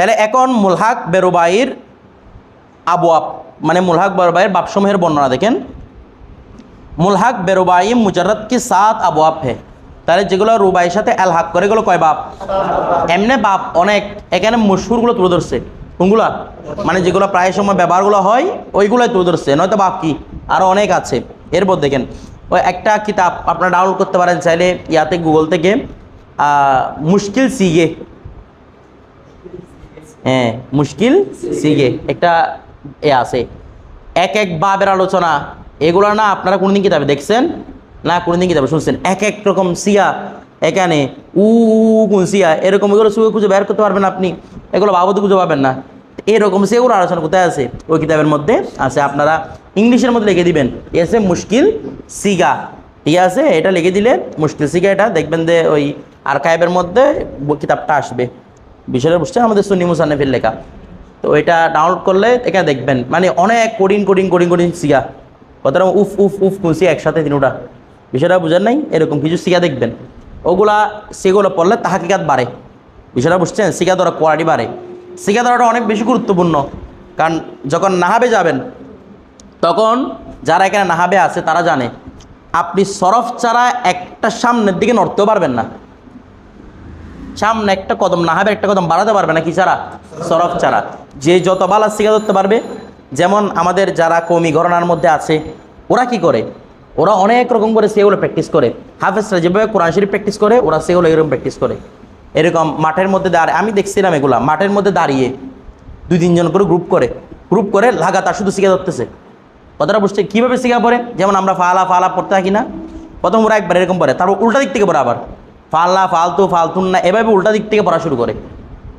তাহলে এখন মুলহাক বেরুবাইর আবুয়াব মানে মুলহাক বেরুবাইয়ের বাপসমূহের বর্ণনা দেখেন। মুলহাক বেরুবাই মুজারত কি সাত আবুয়াব হে? তাহলে যেগুলো রুবাইয়ের সাথে এলহাক করে, এগুলো কয় বাপ? এমনি বাপ অনেক। এখানে মশুরগুলো তুলে ধরছে। কোনগুলা? মানে যেগুলো প্রায় সময় ব্যবহারগুলো হয়, ওইগুলোই তুলে ধরছে। নয়তো বাপ কি? আরও অনেক আছে। এরপর দেখেন ওই একটা কিতাব আপনারা ডাউনলোড করতে পারেন চাইলে ইয়াতে গুগল থেকে মুশকিল সিগে। হ্যাঁ মুশকিল সিগে। একটা এ আছে। এক এক বাবের আলোচনা। এগুলো না আপনারা কোনদিন কিতাবে দেখছেন? না, কোনদিন কিতাবে শুনছেন? এক এক রকম সিয়া এখানে। উ কোন সিয়া? এরকম এগুলো শুয়ে খুঁজে বের করতে পারবেন আপনি। এগুলো বাবদ খুঁজে পাবেন না। এরকম সেগুলো আলোচনা কোথায় আছে? ওই কিতাবের মধ্যে আছে। আপনারা ইংলিশের মধ্যে লিখে দিবেন। এসে মুশকিল সিগা। ঠিক আছে? এটা লিখে দিলে মুশকিল সিগা এটা। দেখবেন যে ওই আর্কাইভের মধ্যে কিতাবটা আসবে। বিষয়টা বুঝছেন আমাদের সুন্নি মুসান্নফের লেখা। তো এটা ডাউনলোড করলে এখানে দেখবেন মানে অনেক কোডিং কোডিং কোডিং কোডিং সিগা কতটা উফ উফ উফ কুসি একসাথে তিনোটা। বিষয়টা বুঝেন নাই? এরকম কিছু সিগা দেখবেন। ওগুলা সেগুলো পড়লে তাহাকে তাহাকিকাত বাড়ে। বিষয়টা বুঝছেন? সিগা ধরা কোয়ালিটি বাড়ে। সিগা ধরাটা অনেক বেশি গুরুত্বপূর্ণ। কারণ যখন নাহাবে যাবেন, তখন যারা এখানে নাহাবে আছে, তারা জানে, আপনি সরফ ছাড়া একটা সামনের দিকে নড়তেও পারবেন না। সামনে একটা কদম না হবে, একটা কদম বাড়াতে পারবে না কি ছাড়া? সরফ ছাড়া। যে যত বালা শিখা ধরতে পারবে, যেমন আমাদের যারা কমি ঘরনার মধ্যে আছে, ওরা কি করে? ওরা অনেক রকম করে সেগুলো প্র্যাকটিস করে। হাফেজরা যেভাবে কোরআন শরীফ প্র্যাকটিস করে, ওরা সেগুলো এরকম প্র্যাকটিস করে। এরকম মাঠের মধ্যে দাঁড়িয়ে আমি দেখছিলাম এগুলা, মাঠের মধ্যে দাঁড়িয়ে দুই তিনজন করে গ্রুপ করে। গ্রুপ করে লাগাতার শুধু শিখে ধরতেছে। কথাটা বুঝছে কীভাবে শিখা পড়ে? যেমন আমরা ফালা ফালা পড়তে থাকি না, প্রথম ওরা একবার এরকম পড়ে, তারপর উল্টা দিক থেকে পড়ে আবার। ফাল্লা ফালতু, ফালতুন না, এভাবে উল্টা দিক থেকে পড়া শুরু করে।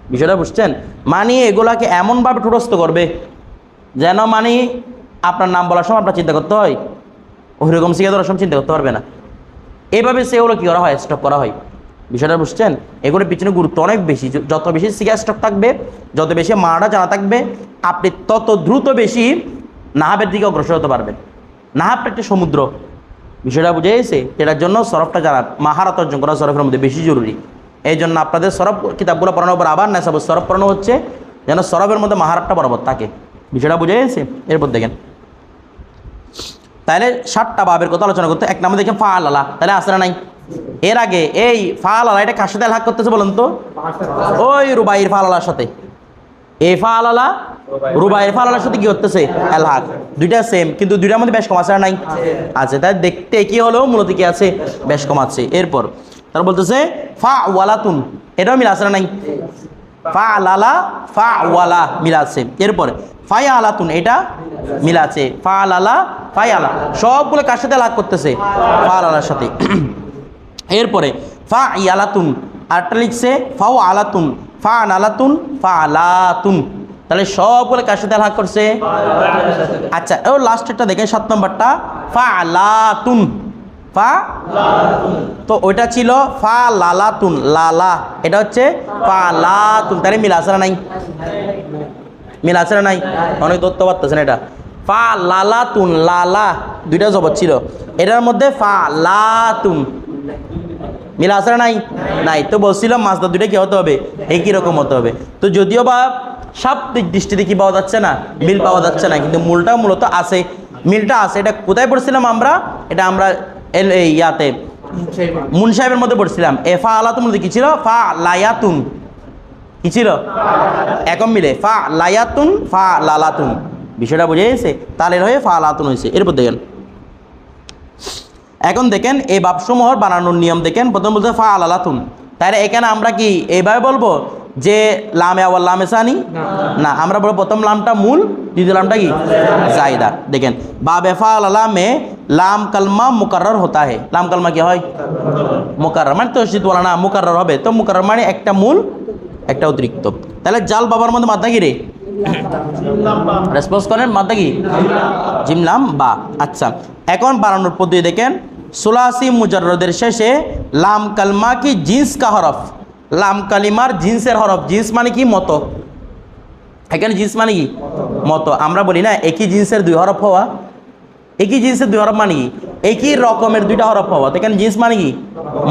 বিষয়টা বুঝছেন? মানে এগুলাকে এমনভাবে ঠুটস্থ করবে যেন মানে আপনার নাম বলার সময় আপনার চিন্তা করতে হয়। ওইরকম শিখে ধরার সময় চিন্তা করতে পারবে না। এইভাবে সেগুলো কী করা হয়? স্টক করা হয়। বিষয়টা বুঝছেন? এগুলোর পিছনে গুরুত্ব অনেক বেশি। যত বেশি শিখা স্টক থাকবে, যত বেশি মাটা জানা থাকবে, আপনি তত দ্রুত বেশি নাহাবের দিকে অগ্রসর হতে পারবেন। নাহাবটা একটি সমুদ্র। বিষয়টা বুঝে গেছে? এটার জন্য সরফটা জানা মাহারাত অর্জন করা সরফের মধ্যে বেশি জরুরি। এই জন্য আপনাদের সরফ কিতাবগুলো পড়ানোর পর আবার নেশাব সরফ পড়ানো হচ্ছে, যেন সরফের মধ্যে মাহারাতটা বরাবর থাকে। বিষয়টা বুঝে গেছে? এরপর দেখেন। তাহলে ষাটটা বাবের কথা আলোচনা করতে, এক নামে দেখে ফা আলালা তাহলে আসে নাই? এর আগে এই ফা আলালা এটা কার সাথে হাক করতেছে বলুন তো? ওই রুবাইয়ের ফা আলালার সাথে। এই ফা আলালা রুবাইয়ের ফা আলালার সাথে কি করতেছে এলহাক দুইটা সেম কিন্তু দুইটার মধ্যে বেশ কম আছে নাই? আছে। তাই দেখতে কি হলেও মূলত কি আছে? বেশ কম আছে এরপর তার বলতেছে ফা ওয়ালাতুন এটাও মিল আছে না নাই? ফা লালা ফা ওয়ালা মিল আছে। এরপরে ফাই আলাতুন এটা মিল আছে। ফা লালা ফাই আলা সবগুলো কার সাথে লাগ করতেছে? ফা লালার সাথে। এরপরে ফা ইয়ালাতুন আরটা লিখছে ফাও আলাতুন ফা নালাতুন ফা আলাতুন তাহলে সবগুলো কার সাথে লাগ করছে? আচ্ছা ও লাস্টেরটা দেখেন সাত নম্বরটা। ফা আলাতুন ফা? তো ওইটা ছিল ফা লালাতুন লালা। এটা হচ্ছে ফা লাতুন তাহলে মিল আছে না নাই? মিল আছে না নাই? অনেক ধরতে পারতেছেন এটা। ফা লালাতুন লালা। দুইটা জবর ছিল। এটার মধ্যে ফা লাতুন মিল আছে না নাই? নাই। তো বলছিলাম মাছটা দুইটা কি হতে হবে? একই রকম হতে হবে? তো যদিও বা শাব্দিক দৃষ্টিতে কি পাওয়া যাচ্ছে না? মিল পাওয়া যাচ্ছে না। কিন্তু মূলটা মূলত আছে। মিলটা আছে। এটা কোথায় পড়ছিলাম আমরা? এটা আমরা এল- ইয়াতে। মুন সাহেবের মধ্যে পড়ছিলাম। এ ফা আলাতুন মধ্যে কি ছিল? ফা লায়াতুন। কি ছিল? একম মিলে। ফা লায়াতুন, ফা লালাতুন। বিষয়টা বুঝে গেছে? তালের হয়ে ফা লাতুন হয়েছে। এরপর দেখেন। এখন দেখেন, এই বাপসমূহর বানানোর নিয়ম দেখেন। প্রথম বলতে ফা আলালাতুন। তাহলে এখানে আমরা কি এইভাবে বলব? যে লামে আওয়াল লামে সানি? না। আমরা বলব প্রথম লামটা মূল দ্বিতীয় লামটা কি? জায়দা। দেখেন বা বেফা আলামে লাম কালমা মুকারর হতা হে। লাম কালমা কি হয়? মুকারর মানে তসজিদ বলা না মুকারর হবে। তো মুকারর মানে একটা মূল একটা অতিরিক্ত। তাহলে জাল বাবার মধ্যে মাথা কি রে? রেসপন্স করেন মাথা কি? জিমলাম বা। আচ্ছা এখন বানানোর পদ্ধতি দেখেন। সুলাসি মুজাররদের শেষে লাম কালমা কি জিন্স কা হরফ? লাম কালিমার জিন্সের হরফ, জিন্স মানে কি? মতো। এখানে জিন্স মানে কি? মতো। আমরা বলি না, একই জিন্সের দুই হরফ হওয়া। একই জিন্সের দুই হরফ মানে কি? একই রকমের দুইটা হরফ হওয়া। তো এখানে জিন্স মানে কি?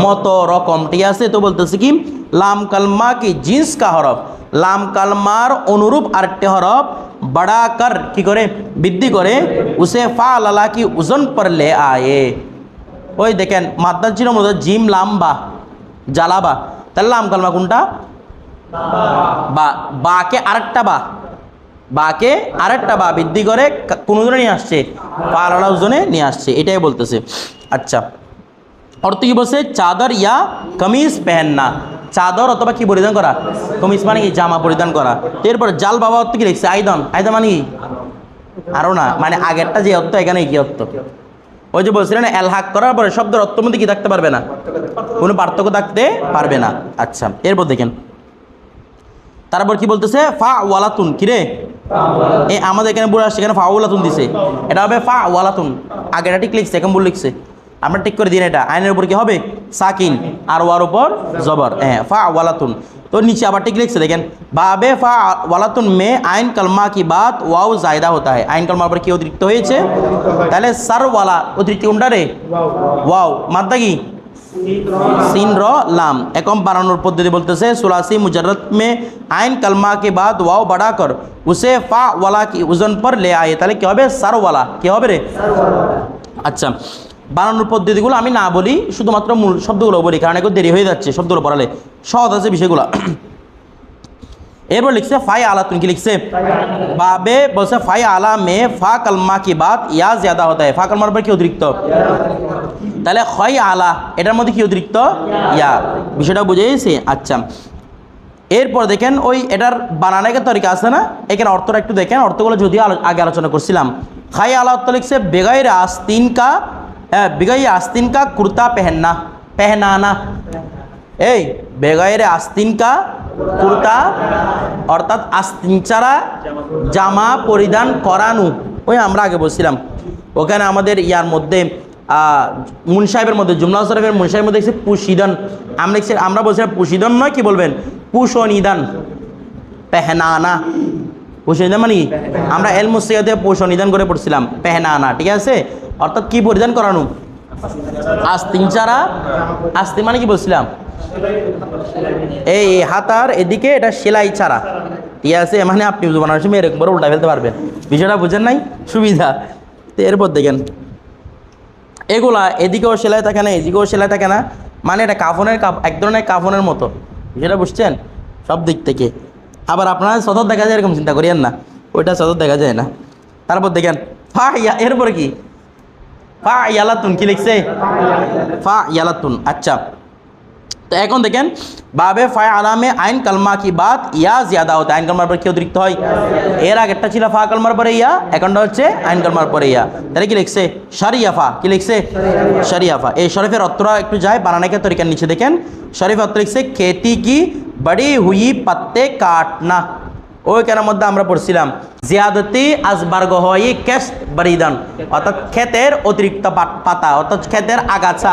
মতো, রকম। ঠিক আছে? তো বলতেছি কি? লাম কালমা কি? জিন্স কা হরফ। লাম কালমার অনুরূপ আরেকটি হরফ, বড়া কর কি করে? বৃদ্ধি করে। উসে ফা লালা কি? ওজন পর লে আয়ে। ওই দেখেন মাদ্দা ছিল মতো জিম লাম বা জালাবা তাহলে লাম কালমা কোনটা? বা, বাকে আরেকটা বা। বাকে আরেকটা বা বৃদ্ধি করে কোন ওজনে নিয়ে আসছে? পালালা ওজনে নিয়ে আসছে, এটাই বলতেছে। আচ্ছা অর্থ কি বলছে? চাদর ইয়া কামিজ পেহেননা। চাদর অথবা কি পরিধান করা? কমিজ মানে কি? জামা পরিধান করা। এরপর জাল বাবা অর্থ কি লিখছে? আইদন আইদন মানে কি? আরও না মানে আগেরটা যে অর্থ এখানে কি অর্থ? ওই যে বলছিলেন এলহাক করার পরে শব্দের অর্থ মধ্যে কি থাকতে পারবে না? কোনো পার্থক্য থাকতে পারবে না। আচ্ছা এরপর দেখেন। তারপর কি বলতেছে? ফা ওয়ালাতুন কিরে এ, আমাদের এখানে বুড়া আসছে এখানে ফা ওয়ালাতুন দিছে। এটা হবে ফা ওয়ালাতুন আগেটা ঠিক লিখছে, এখন ভুল লিখছে। আমরা ঠিক করে দিন এটা। আইনের উপর কি হবে? সাকিন, আর ওয়ার উপর জবর। হ্যাঁ ফা ওয়ালাতুন তো নিচে আবার ঠিক লিখছে, দেখেন, বাবে ফা ওয়ালাতুন মে আইন কলমা কি বাত ওয়াও জায়দা হতা হয় আইন কলমার পর কি অতিরিক্ত হয়েছে? তাহলে সার ওয়ালা অতিরিক্ত কোনটা রে? ওয়াও। মাদ্দা কি? সিন র, লাম। একম বানানোর পদ্ধতি বলতেছে, সুলাসি মুজারত মে আইন কলমা কে বাদ ওয়াও বাড়া কর। উসে ফা ওয়ালা কি ওজন পর লে আয়ে। তাহলে কি হবে? সার ওয়ালা কি হবে রে? আচ্ছা। বানানোর পদ্ধতিগুলো আমি না বলি, শুধুমাত্র মূল শব্দগুলো বলি, কারণ এগুলো দেরি হয়ে যাচ্ছে শব্দগুলো পড়ালে। সহজ আছে বিষয়গুলো। এরপর লিখছে, ফাই আলা তুমি কি লিখছে? বাবে, বলছে, ফাই আলা মে ফা কলমা কি বাত ইয়া জ্যাদা হতে है ফা কালমার পর কি অতিরিক্ত? তাহলে হয় আলা, এটার মধ্যে কি অতিরিক্ত? ইয়া। বিষয়টা বুঝে গেছি? আচ্ছা। এরপর দেখেন, ওই এটার বানানের তরিকা আছে না? এখানে অর্থটা একটু দেখেন, অর্থগুলো যদিও আগে আলোচনা করছিলাম। খাই আলা অর্থ লিখছে, বেগাইর আস্তিন কা হ্যাঁ বেগাই আস্তিন কা কুর্তা পেহেননা পেহনানা এই বেগাইরে আস্তিন কা কুর্তা অর্থাৎ আস্তিন ছাড়া জামা পরিধান করানো ওই আমরা আগে বলছিলাম ওখানে আমাদের ইয়ার মধ্যে মুন সাহেবের মধ্যে জুমলা শরীফের মুন সাহেবের মধ্যে দেখছি পুশিদন আমরা আমরা বলছিলাম পুশিদন নয় কি বলবেন পুষনিদান পেহনানা পুষনিদান মানে কি? আমরা এল মুসিয়াতে পুষনিদান করে পড়ছিলাম। পেহনা আনা, ঠিক আছে? অর্থাৎ কি পরিধান করানো? আস্তিন ছাড়া আস্তি মানে কি বলছিলাম? এই হাতার এদিকে এটা সেলাই ছাড়া ঠিক আছে? মানে আপনি বানানোর সময় এরকম করে উল্টা ফেলতে পারবেন। বিষয়টা বুঝেন নাই? সুবিধা। তো এরপর দেখেন। এগুলা এদিকেও সেলাই থাকে না, এদিকেও সেলাই থাকে না। মানে এটা কাফনের কাপ এক ধরনের কাফনের মতো। বিষয়টা বুঝছেন? সব দিক থেকে। আবার আপনারা সদর দেখা যায় এরকম চিন্তা করিয়েন না। ওইটা সদর দেখা যায় না। তারপর দেখেন, ফা ইয়া, এরপরে কি? ফা ইয়ালাতুন, কি লিখছে? ফা ইয়ালাতুন আচ্ছা। তো এখন দেখেন, বাবে ফা আলামে আইন কালমা কি বাত, ইয়া জিয়াদা হতে। আইন কালমার পরে কি অতিরিক্ত হয়? এর আগেরটা ছিল ফা কালমার পরে ইয়া, এখনটা হচ্ছে আইন কালমার পরে ইয়া। তাহলে কি লিখছে? শরিয়াফা কি লিখছে? শরিয়াফা এই শরীফের অর্থটা একটু যায় বানানাকে তরিকার নিচে দেখেন। শরীফ অর্থ লিখছে, খেতি কি বড়ি হুই পাত্তে কাটনা ওইখানের মধ্যে আমরা পড়ছিলাম, জিয়াদতি আজবার্গ কেস ক্যাস্ট বারিদান। অর্থাৎ ক্ষেতের অতিরিক্ত পাতা, অর্থাৎ ক্ষেতের আগাছা।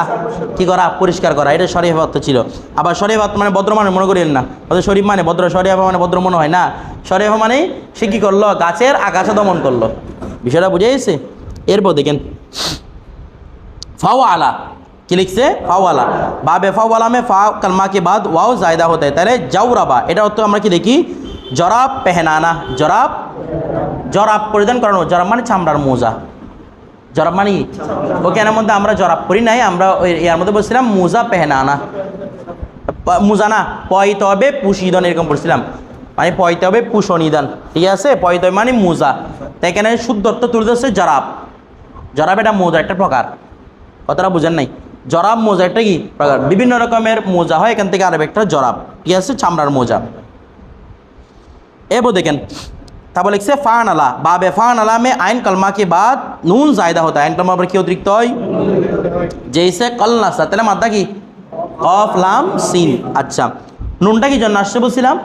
কি করা? পরিষ্কার করা। এটা শরীফাত ছিল। আবার শরীফাত মানে ভদ্র মানে মনে করেন না। অর্থাৎ শরীফ মানে ভদ্র, শরীফ মানে ভদ্র মনে হয় না। শরীফ মানে সে কী করল? গাছের আগাছা দমন করল। বিষয়টা বুঝে গেছে? এরপর দেখেন ফাও আলা কি লিখছে? ফাওয়ালা। বাবে ফাওয়ালামে ফা কালমাকে বাদ ওয়াও জায়দা হতে তাহলে জাউরাবা এটা অর্থ আমরা কি দেখি? জরাব পেহনানা। জরাব জরাব পরিধান করানো। জরাব মানে চামড়ার মোজা। জরাব মানে ওকে, এর মধ্যে আমরা জরাব পরি নাই, আমরা এর মধ্যে বলছিলাম মোজা পেহনানা। মুজানা পয়িত হবে পুষিদন এরকম বলছিলাম। মানে পয়তে হবে পুষণিদান ঠিক আছে? পয়িত মানে মোজা। তাই এখানে শুদ্ধত্ব তুলে ধরছে জরাব। জরাব এটা মোজা একটা প্রকার। কথাটা বুঝেন নাই? জরাব মোজা, এটা কি? বিভিন্ন রকমের মোজা হয়, এখান থেকে আরব একটা জরাব। ঠিক আছে? চামড়ার মোজা। এবার দেখেন, তারপর লিখছে ফান আলা বাবে ফান আলামে আইন কলমা কে বাদ নুন জায়দা হতো। আইন কলমা কি অতিরিক্ত হয়? যেইসে কলনাসা তাহলে মাদ্দা কি? কফ, লাম, সিন। আচ্ছা। নুনটা কি জন্য আসছে বলছিলাম?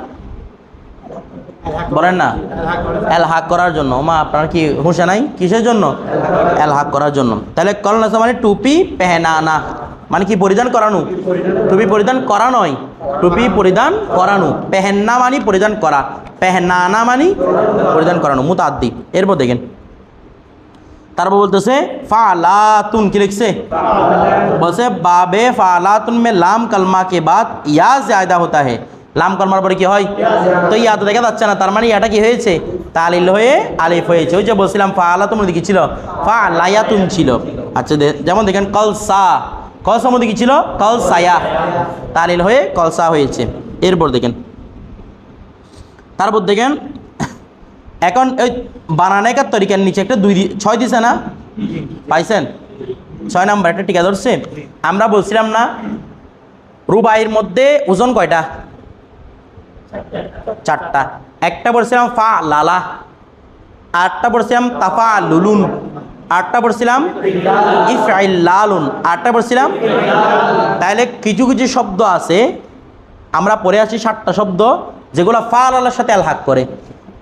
বলেন না। এল হাক করার জন্য। মা আপনার কি হুঁশে নাই? কিসের জন্য? এল হাক করার জন্য। তাহলে কলনাসা মানে টুপি পেহেনানা মানে কি পরিধান করানো? টুপি পরিধান করা নয়। টুপি পরিধান করানো। পেহেন্না মানে পরিধান করা। পেহেনানা মানে পরিধান করানো। মুতাদ্দি। এরপর দেখেন। তারপর বলতেছে, ফালাতুন কি লিখছে? বলছে, বাবে ফালাতুন মে লাম কলমা কে বাদ ইয়া জায়দা হতা হ্যাঁ লাম কলমার পরে কি হয়? তো ইয়া তো দেখা যাচ্ছে না, তার মানে ইয়াটা কি হয়েছে? তালিল হয়ে আলিফ হয়েছে। ওই যে বলছিলাম ফা আলা তোমার দিকে ছিল? ফা লায়াতুন ছিল। আচ্ছা যেমন দেখেন কল সা কল সা মধ্যে কি ছিল? কল সায়া তালিল হয়ে কল সা হয়েছে। এরপর দেখেন। তারপর দেখেন, এখন ওই বানানেকার তরিকার নিচে একটা দুই ছয় দিছে না? পাইছেন? ছয় নাম্বার একটা টিকা ধরছে। আমরা বলছিলাম না, রুবাইয়ের মধ্যে ওজন কয়টা? চারটা। একটা পড়ছিলাম ফা, লালা। আটটা পড়ছিলাম তাফা লুলুন। আটটা পড়ছিলাম ইফআইল, লালুন। আটটা পড়ছিলাম তাহলে কিছু কিছু শব্দ আছে। আমরা পড়ে আসি সাতটা শব্দ, যেগুলো ফা, লালার সাথে আলহাক করে।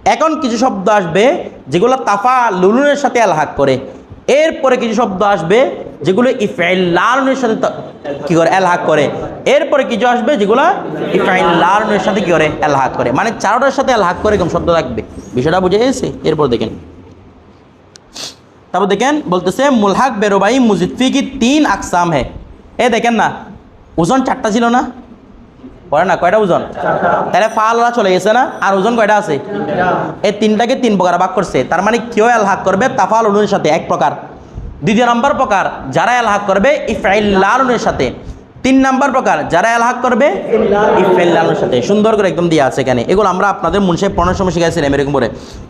এখন কিছু শব্দ আসবে, যেগুলো তাফা, লুলুনের সাথে আলহাক করে। এরপরে কিছু শব্দ আসবে যেগুলো ইফাইল সাথে কি করে? এলহাক করে। এরপরে কিছু আসবে যেগুলো ইফাইল সাথে কি করে? এলহাক করে। মানে চারোটার সাথে এলহাক করে এরকম শব্দ থাকবে। বিষয়টা বুঝে গেছে? এরপর দেখেন। তারপর দেখেন, বলতেছে, মুলহাক বেরোবাই মুজিদফি কি তিন আকসাম হে। এ দেখেন না, ওজন চারটা ছিল না? পড়ে না, কয়টা ওজন? তাহলে ফালা চলে গেছে না? আর ওজন কয়টা আছে? এই তিনটাকে তিন প্রকার ভাগ করছে। তার মানে কেউ এলহাক করবে তাফাল উলুনের সাথে, এক প্রকার। দ্বিতীয় নম্বর প্রকার, যারা এলহাক করবে ইফাইল্লালুনের সাথে। তিন নাম্বার প্রকার, যারা এলহাক করবে ইফাইল্লালুনের সাথে। সুন্দর করে একদম দেওয়া আছে এখানে। এগুলো আমরা আপনাদের মুনসে পড়ানোর সময় শিখাইছিলাম এরকম করে।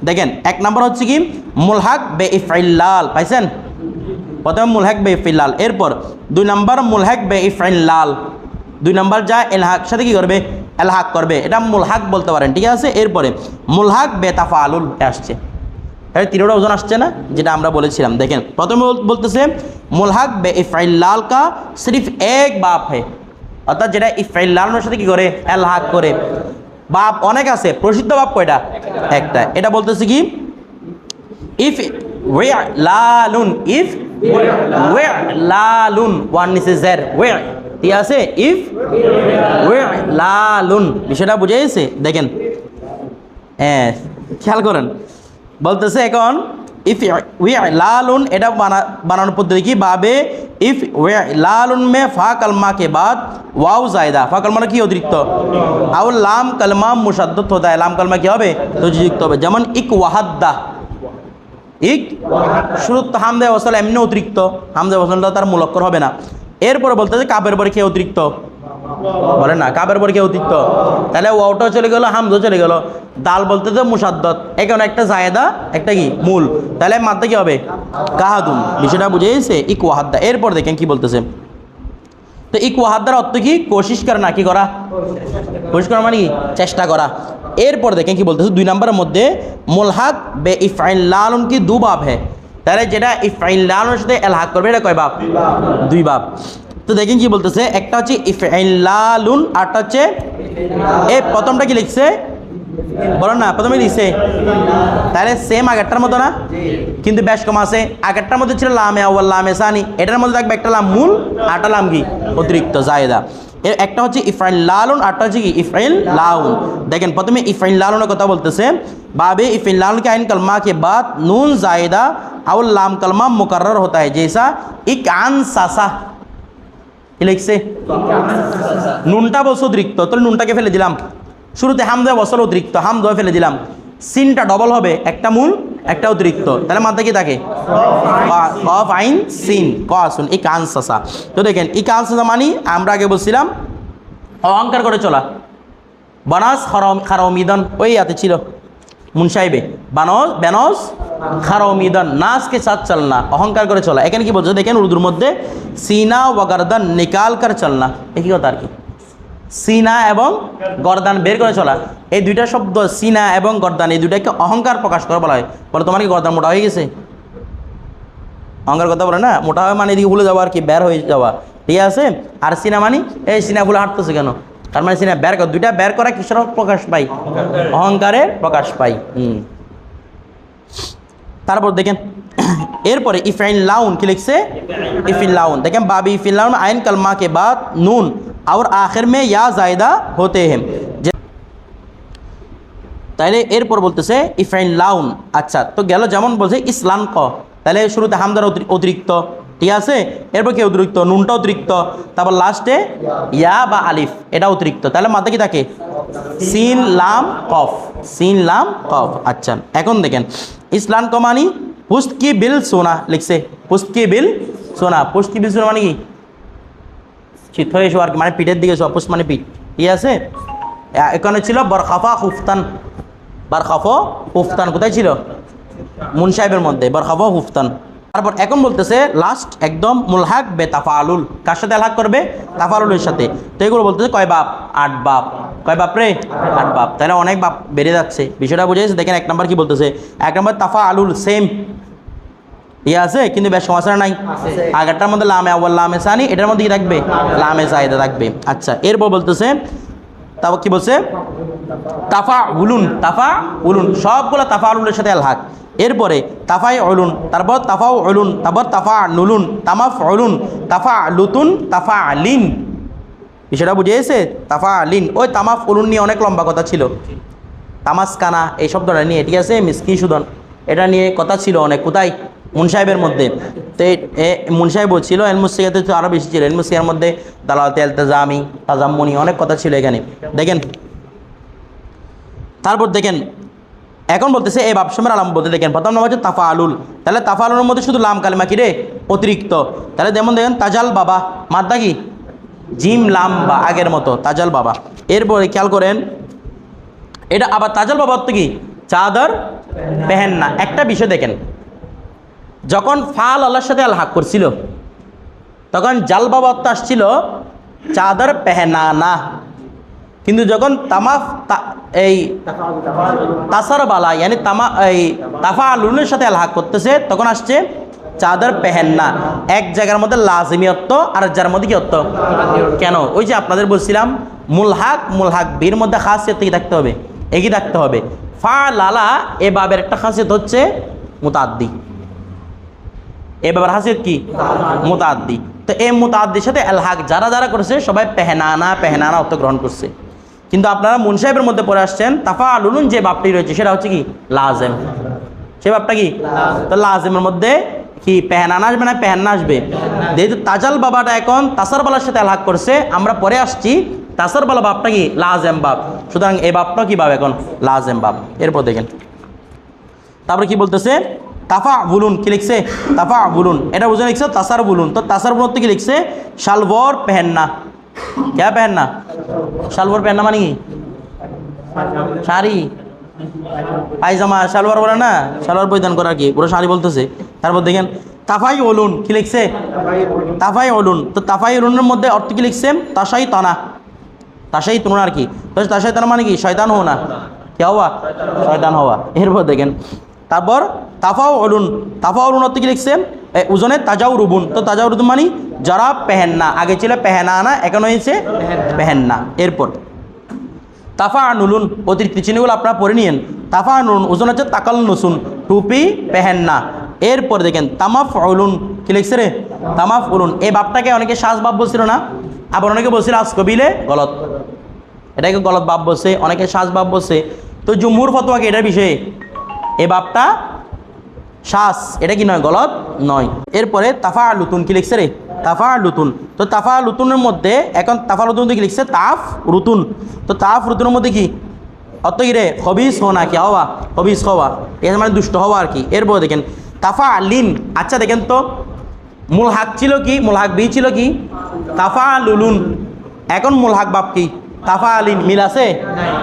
দেখেন, এক নাম্বার হচ্ছে কি? মুলহাক বে ইফাইল্লাল পাইছেন? প্রথমে মুলহাক বে ইফিল্লাল এরপর দুই নাম্বার মুলহাক বে ইফাইল্লাল দুই নাম্বার যা এলহাক, সাথে কি করবে? এলহাক করবে। এটা মুলহাক বলতে পারেন, ঠিক আছে? এরপরে, মুলহাক বেতাফা আলুল আসছে। তাহলে তিনটা ওজন আসছে না? যেটা আমরা বলেছিলাম, দেখেন। প্রথমে বলতেছে, মুলহাক বে ইফাইল্লাল কা সিরিফ এক বাপ হে। অর্থাৎ যেটা ইফাইল্লালের সাথে কি করে? এলহাক করে। বাপ অনেক আছে, প্রসিদ্ধ বাপ কয়টা? একটা। এটা বলতেছে কি? ইফ ওয়ে লালুন ইফ ওয়ে লালুন ওয়ান নিচে জের ওয়ে কি আছে ইফ লালুন বিষয়টা বুঝে গেছে? দেখেন। হ্যাঁ খেয়াল করেন। বলতেছে এখন ইফ ওয়ে লালুন এটা বানা, বানানোর পদ্ধতি কি? বাবে ইফ ওয়ে লালুন মে ফা কালমা কে বাদ, ওয়াও জায়দা। ফা কালমা কি অতিরিক্ত? আউ লাম কালমা মুসাদ্দত হতে লাম কালমা কি হবে? তো যুক্ত হবে। যেমন, ইক ওয়াহাদ্দা। ইক শুরু হামদে ওসল এমনি অতিরিক্ত। হামদে ওসলটা তার মূলক্ষর হবে না। এরপরে বলতেছে কাপের পরে কে অতিরিক্ত? বলে না, কাপের পরে কে অতিরিক্ত? তাহলে ওয়াওটাও চলে গেল হামদও চলে গেল। দাল বলতে তো মুসাদ্দত এখানে একটা জায়দা, একটা কি? মূল। তাহলে মাত্রা কি হবে? কাহাদুন, বিষয়টা বুঝে গেছে? ইক ওয়াহাদ্দা এরপর দেখেন কি বলতেছে। তো ইক ওয়াহাদ্দার অর্থ কি? কোশিশ করা না, কি করা? কোশিশ করা মানে কি? চেষ্টা করা। এরপর দেখেন কি বলতেছে, দুই নম্বরের মধ্যে মোলহাক বে ইফাইন লালন কি দু বাপ হ্যাঁ তাহলে যেটা ইফাইন লালনের সাথে এলহাক করবে এটা কয় বাপ? দুই বাপ। তো দেখেন কি বলতেছে একটা হচ্ছে ইফাইন লালুন আরটা হচ্ছে এ প্রথমটা কি লিখছে? বলো না প্রথমে লিখছে। তাহলে সেম আগেরটার মতো না? কিন্তু বেশ কম আছে। আগেরটার মধ্যে ছিল লামে আউ্ল লামে সানি। এটার মধ্যে থাকবে একটা লাম মূল আটা লাম কি? অতিরিক্ত জায়দা। এর একটা হচ্ছে ইফরাইল লালন আরটা হচ্ছে কি ইফরাইল লাউন। দেখেন, প্রথমে ইফরাইল লালনের কথা বলতেছে। বাবে ইফরাইল লালন কে আইন কলমা কে বাদ নুন জায়দা আউল লাম কলমা মুকর্র হতায় হ্যাঁ। জেসা ইক আন সাসা। লিখছে? নুনটা বসে অতিরিক্ত। তো নুনটাকে ফেলে দিলাম। শুরুতে হামদা বসল অতিরিক্ত। হামদা ফেলে দিলাম। সিনটা ডবল হবে একটা মূল একটা অতিরিক্ত। তাহলে মাথা কি থাকে? কফ আইন। সিন ক আসুন ই কান সাসা তো দেখেন ই কান সাসা মানি আমরা আগে বলছিলাম অহংকার করে চলা। বনাস খরম খারমিদন ওই ইয়াতে ছিল মুনসাইবে। বানস বেনস খারমিদন নাসকে সাথ চলনা অহংকার করে চলা। এখানে কি বলছে? দেখেন উর্দুর মধ্যে সিনা ও গর্দান নিকাল কর চলনা। একই কথা আর কি। সিনা এবং গর্দান বের করে চলা। এই দুইটা শব্দ সিনা এবং গরদান, এই দুইটাকে অহংকার প্রকাশ করা বলা হয়। বলে, তোমার কি গর্দান মোটা হয়ে গেছে? অহংকার কথা বলে না, মোটা হয় মানে এদিকে ভুলে যাওয়া আর কি, বের হয়ে যাওয়া। ঠিক আছে? আর সিনা মানে? এই সিনা ভুলে হাঁটতেছে কেন? তার মানে সিনা বের করা, দুইটা বের করা কিসের প্রকাশ পাই অহংকারের প্রকাশ পাই হুম। তারপর দেখেন, এরপরে ইফাইন লাউন কি লিখছে? ইফিন লাউন। দেখেন, বাবি ইফিন লাউন, আইন কালমাকে বাদ নুন। আর আখের মে ইয়া জায়দা হতে হেম তাহলে এরপর বলতেছে ইফাইন লাউন আচ্ছা তো গেল যেমন বলছে ইসলাম ক তাহলে শুরুতে হামদার অতিরিক্ত ঠিক আছে এরপর কি অতিরিক্ত নুনটা অতিরিক্ত তারপর লাস্টে ইয়া বা আলিফ, এটা অতিরিক্ত তাহলে মাথা কি থাকে? সিন, লাম, কফ। সিন, লাম, কফ। আচ্ছা এখন দেখেন। ইসলাম ক মানি? পুস্তকি বিল সোনা, লিখছে। পুস্তকি বিল সোনা। পুস্তকি বিল সোনা মানে কি? চিত হয়ে আর মানে পিঠের দিকে পুস্ত মানে পিঠ। ঠিক আছে? এখানে ছিল বরখাফা হুফতান। বরখাফ হুফতান, কোথায় ছিল? মুন সাহেবের মধ্যে, বরখাফা হুফতান। তারপর এখন বলতেছে লাস্ট একদম মুলহাক বে তাফালুল কার সাথে আলহাক করবে? তাফালুলের সাথে। তো এগুলো বলতেছে, কয় বাপ? আট বাপ। কয় বাপ রে? আট বাপ। তাহলে অনেক বাপ বেড়ে যাচ্ছে। বিষয়টা বুঝে দেখেন এক নম্বর কি বলতেছে? এক নম্বর তাফা আলুল সেম ইয়ে আছে কিন্তু বেশ সমস্যা নাই। আগেরটার মধ্যে লামে আউ্বাল লামে সানি এটার মধ্যে কি থাকবে। লামে সাইদা থাকবে। আচ্ছা এরপর বলতেছে তারপর কি বলছে? তাফা উলুন তাফা উলুন সবগুলো তাফা উলুনের সাথে আলহাক। এরপরে তাফাই অলুন তারপর তাফাও অলুন তারপর তাফা নুলুন তামাফ অলুন তাফা লুতুন তাফা লিন বিষয়টা বুঝে গেছে? তাফা লিন ওই তামাফ উলুন নিয়ে অনেক লম্বা কথা ছিল। তামাসকানা এই শব্দটা নিয়ে ঠিক আছে? মিসকি সুদন এটা নিয়ে কথা ছিল অনেক। কোথায়? মুন সাহেবের মধ্যে। তো মুন সাহেব ছিল এলমুসিয়াতে তো আরও বেশি ছিল। এলমুসিয়ার মধ্যে দালাল তেলতাজামি তাজাম্মনি অনেক কথা ছিল এখানে। দেখেন, তারপর দেখেন, এখন বলতেছে এই বাপসমের আলাম বলতে দেখেন, প্রথম নাম হচ্ছে তাফা আলুল তাহলে তাফা আলুলের মধ্যে শুধু লাম কালিমা কি রে? অতিরিক্ত। তাহলে যেমন দেখেন, তাজাল বাবা, মাদ্দা কি? জিম, লাম বা আগের মতো, তাজাল বাবা। এরপরে খেয়াল করেন, এটা আবার তাজাল বাবা অর্থ কি? চাদর পেহেন না একটা বিষয় দেখেন যখন ফাল আল্লাহর সাথে আল হাক করছিল, তখন জাল বাবা অর্থ আসছিল, চাদর পেহেনা না। কিন্তু যখন তামাফ এই তাসার বালা ইয়ানি তামা, এই তাফা আলুনের সাথে আলহাক করতেছে, তখন আসছে চাদর পেহেন। না এক জায়গার মধ্যে লাজিমি অর্থ, আর জায়গার মধ্যে কি অর্থ? কেন? ওই যে আপনাদের বলছিলাম, মুলহাক মুলহাক বীর মধ্যে খাসিয়ত কি থাকতে হবে। এগিয়ে থাকতে হবে? ফা লালা এ বাবের একটা খাসিয়ত হচ্ছে মুতাদ্দি। এ বাবার হাসিয়ত কি? মুতাদ্দি তো এই মুতাদ্দির সাথে আলহাক যারা যারা করেছে, সবাই পেহনানা পেহনানা অর্থ গ্রহণ করছে। কিন্তু আপনারা মুন সাহেবের মধ্যে পড়ে আসছেন তাফা আলুলুন যে বাপটি রয়েছে, সেটা হচ্ছে কি? লাজেম। সে বাপটা কি? তো লাজেমের মধ্যে কি পেহনানা আসবে না পেহান্না আসবে? যেহেতু তাজাল বাবাটা এখন তাসার বালার সাথে আলহাক করছে, আমরা পরে আসছি তাসার বালা বাপটা কি? লাজেম বাপ। সুতরাং এই বাপটা কি বাপ এখন? লাজেম বাপ। এরপর দেখেন। তারপরে কি বলতেছে? তাফা বুলুন কি লিখছে? তাফা বুলুন এটা বুঝে লিখছে? তাসার বুলুন তো তাসার বুলুন কি লিখছে? শালবর পেহেন্না। কে পেহেন্না? শালবর পেহেন্না মানে কি? শাড়ি। পায়জামা। সালোয়ার বলে না? সালোয়ার পরিধান করা কি? পুরো শাড়ি বলতেছে। তারপর দেখেন তাফাই ওলুন কি লিখছে? তাফাই অলুন তো তাফাই অলুনের মধ্যে অর্থ কি লিখছে? তাসাই তানা তাসাই তুনা আর কি? তো তাসাই তানা মানে কি? শয়তান হও না। কে হওয়া? শয়তান হওয়া। এরপর দেখেন তারপর তাফাও অলুন তাফা অলুন অর্থ কি লিখছে এ, উজনে তাজাউ রুবুন তো তাজাউ রুবুন মানে যারা পেহেন্না আগে ছিল পেহেনা আনা এখন হয়েছে পেহেন্না। এরপর তাফা আনুলুন অতিরিক্ত চিহ্নগুলো আপনারা পড়ে নিয়েন। তাফা নুলুন ওজন হচ্ছে তাকাল নসুন টুপি পেহেন্না। এরপর দেখেন তামাফ অলুন কি লিখছে রে? তামাফ উলুন এই বাপটাকে অনেকে শ্বাস বাপ বলছিল না? আবার অনেকে বলছিল আজ কবিলে গলত। এটাকে গলত বাপ বলছে অনেকে শ্বাস বাপ বলছে। তো জুমুর ফতোয়াকে এটার বিষয়ে এই বাপটা শ্বাস এটা কি নয়, গলত? নয়। এরপরে তাফা আর লুতুন কি লিখছে রে? তাফা আর লুতুন তো তাফা লুতুনের মধ্যে, এখন তাফা লুতুন কি লিখছে? তাফ রুতুন তো তাফ রুতুনের মধ্যে কি? অত কি রে? হবিস হোনা কি হওয়া। হবিস হওয়া। এটা মানে দুষ্ট হওয়া আর কি। এরপর দেখেন তাফা লিন আচ্ছা দেখেন তো। মূল হাক ছিল কি? মূল হাক বি ছিল কি? তাফা লুলুন এখন মূল হাক বাপ কি? তাফা আলিন মিল আছে?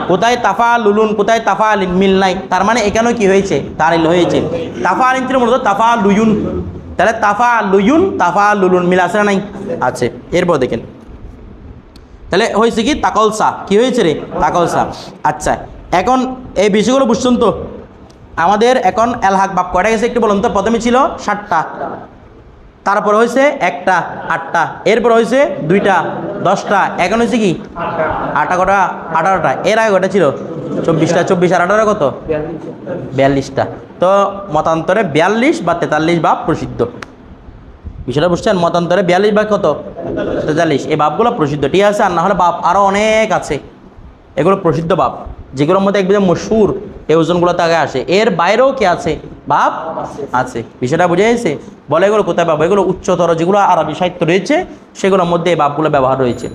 কোথায় তাফা লুলুন কোথায় তাফা আলিন মিল নাই? তার মানে এখানেও কি হয়েছে? তারিল হয়েছে। তাফা আলিন ছিল মূলত তাফা লুয়ুন তাহলে তাফা লুয়ুন তাফা লুলুন মিল আছে না নাই? আছে। এরপর দেখেন। তাহলে হয়েছে কি? তাকলসা। কি হয়েছে রে? তাকলসা। আচ্ছা এখন এই বিষয়গুলো বুঝছেন তো? আমাদের এখন এলহাক বাপ কয়টা গেছে একটু বলুন তো? প্রথমে ছিল ষাটটা তারপর হয়েছে একটা আটটা। এরপর হয়েছে দুইটা। দশটা এখন হয়েছে কি? আটা কটা? আঠারোটা। এর আগে কটা ছিল? চব্বিশটা। চব্বিশ আর আঠারো কত? বিয়াল্লিশটা। তো মতান্তরে বিয়াল্লিশ বা তেতাল্লিশ বাপ প্রসিদ্ধ। বিষয়টা বুঝছেন? মতান্তরে বিয়াল্লিশ বা কত? তেতাল্লিশ। এই বাপগুলো প্রসিদ্ধ। ঠিক আছে? আর না হলে বাপ আরও অনেক আছে। এগুলো প্রসিদ্ধ বাপ যেগুলোর মধ্যে একদম মশুর এই ওজনগুলো আগে আসে। এর বাইরেও কি আছে? বাপ, আছে। বিষয়টা বুঝে গেছে? বলে এগুলো কোথায় পাবো? এগুলো উচ্চতর যেগুলো আরবি সাহিত্য রয়েছে, সেগুলোর মধ্যে এই বাপগুলো ব্যবহার রয়েছে।